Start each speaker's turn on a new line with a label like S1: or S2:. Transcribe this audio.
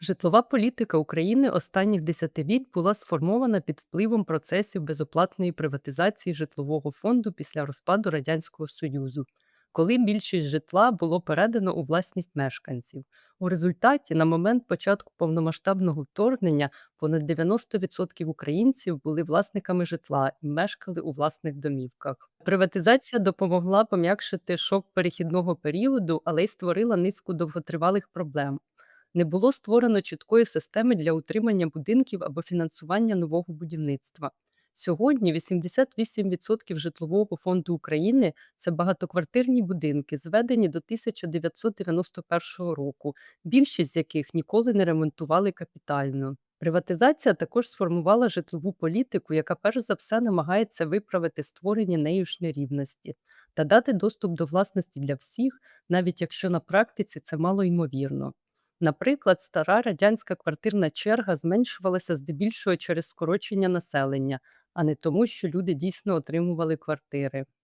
S1: Житлова політика України останніх десятиліть була сформована під впливом процесів безоплатної приватизації житлового фонду після розпаду Радянського Союзу, коли більшість житла було передано у власність мешканців. У результаті, на момент початку повномасштабного вторгнення, понад 90% українців були власниками житла і мешкали у власних домівках. Приватизація допомогла пом'якшити шок перехідного періоду, але й створила низку довготривалих проблем. Не було створено чіткої системи для утримання будинків або фінансування нового будівництва. Сьогодні 88% житлового фонду України це багатоквартирні будинки, зведені до 1991 року, більшість з яких ніколи не ремонтували капітально. Приватизація також сформувала житлову політику, яка перш за все намагається виправити створені нею ж нерівності та дати доступ до власності для всіх, навіть якщо на практиці це мало ймовірно. Наприклад, стара радянська квартирна черга зменшувалася здебільшого через скорочення населення, а не тому, що люди дійсно отримували квартири.